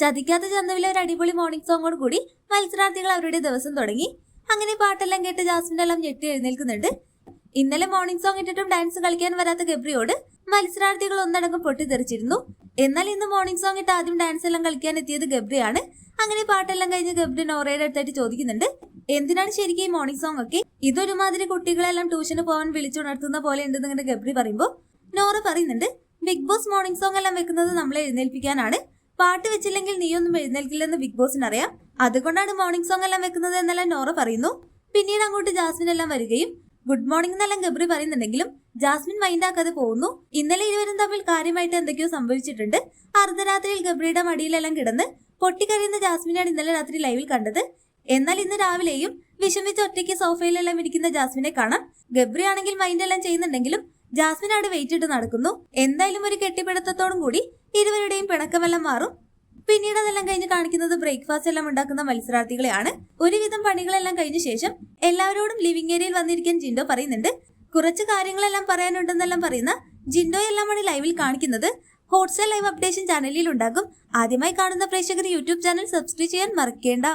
ചതിക്കാത്ത ചന്തവിലെ ഒരു അടിപൊളി മോർണിംഗ് സോങ്ങോട് കൂടി മത്സരാർത്ഥികൾ അവരുടെ ദിവസം തുടങ്ങി. അങ്ങനെ പാട്ടെല്ലാം കേട്ട് ജാസ്മിൻ എല്ലാം ഞെട്ടി എഴുന്നേൽക്കുന്നുണ്ട്. ഇന്നലെ മോർണിംഗ് സോങ് ഇട്ടിട്ടും ഡാൻസ് കളിക്കാൻ വരാത്ത ഗബ്രിയോട് മത്സരാർത്ഥികൾ ഒന്നടങ്കം പൊട്ടിത്തെറിച്ചിരുന്നു. എന്നാൽ ഇന്ന് മോർണിംഗ് സോങ് ഇട്ട് ആദ്യം ഡാൻസ് എല്ലാം കളിക്കാൻ എത്തിയത് ഗബ്രിയാണ്. അങ്ങനെ പാട്ടെല്ലാം കഴിഞ്ഞ് ഗബ്രി നോറയുടെ അടുത്തായിട്ട് ചോദിക്കുന്നുണ്ട് എന്തിനാണ് ശരിക്കും ഈ മോർണിംഗ് സോങ് ഒക്കെ? ഇതൊരുമാതിരി കുട്ടികളെല്ലാം ട്യൂഷന് പോകാൻ വിളിച്ചുണർത്തുന്ന പോലെ ഉണ്ടെന്ന് ഗബ്രി പറയുമ്പോൾ നോറ പറയുന്നുണ്ട് ബിഗ് ബോസ് മോർണിംഗ് സോങ് എല്ലാം വെക്കുന്നത് നമ്മളെ എഴുന്നേൽപ്പിക്കാനാണ്. പാട്ട് വെച്ചില്ലെങ്കിൽ നീയൊന്നും എഴുന്നേൽക്കില്ലെന്ന് ബിഗ് ബോസിന് അറിയാം. അതുകൊണ്ടാണ് മോർണിംഗ് സോങ് എല്ലാം വെക്കുന്നത് എന്നെല്ലാം നോറ പറയുന്നു. പിന്നീട് അങ്ങോട്ട് ജാസ്മിൻ എല്ലാം വരികയും ഗുഡ് മോർണിംഗ് എന്നെല്ലാം ഗബ്രി പറയുന്നുണ്ടെങ്കിലും ജാസ്മിൻ മൈൻഡ് ആക്കാതെ പോകുന്നു. ഇന്നലെ ഇരുവരും തമ്മിൽ കാര്യമായിട്ട് എന്തൊക്കെയോ സംഭവിച്ചിട്ടുണ്ട്. അർദ്ധരാത്രിയിൽ ഗബ്രിയുടെ മടിയിലെല്ലാം കിടന്ന് പൊട്ടിക്കരയുന്ന ജാസ്മിനാണ് ഇന്നലെ രാത്രി ലൈവിൽ കണ്ടത്. എന്നാൽ ഇന്ന് രാവിലെയും വിഷമിച്ച് ഒറ്റയ്ക്ക് സോഫയിലെല്ലാം ഇരിക്കുന്ന ജാസ്മിനെ കാണാം. ഗബ്രി ആണെങ്കിൽ മൈൻഡ് എല്ലാം ചെയ്യുന്നുണ്ടെങ്കിലും ജാസ്മിൻ അവിടെ വെയിറ്റ് ഇട്ട് നടക്കുന്നു. എന്തായാലും ഒരു കെട്ടിപ്പിടുത്തത്തോടും കൂടി ഇരുവരുടെയും പിണക്കമെല്ലാം മാറും. പിന്നീട് അതെല്ലാം കഴിഞ്ഞ് കാണിക്കുന്നത് ബ്രേക്ക്ഫാസ്റ്റ് എല്ലാം ഉണ്ടാക്കുന്ന മത്സരാർത്ഥികളെയാണ്. ഒരുവിധം പണികളെല്ലാം കഴിഞ്ഞ ശേഷം എല്ലാവരോടും ലിവിംഗ് ഏരിയയിൽ വന്നിരിക്കാൻ ജിൻഡോ പറയുന്നുണ്ട്. കുറച്ച് കാര്യങ്ങളെല്ലാം പറയാനുണ്ടെന്നെല്ലാം പറയുന്ന ജിൻഡോ എല്ലാമാണ് ലൈവിൽ കാണിക്കുന്നത്. ഹോട്ട്സ്റ്റാർ ലൈവ് അപ്ഡേഷൻ ചാനലിൽ ഉണ്ടാകും. ആദ്യമായി കാണുന്ന പ്രേക്ഷകർ യൂട്യൂബ് ചാനൽ സബ്സ്ക്രൈബ് ചെയ്യാൻ മറക്കേണ്ട.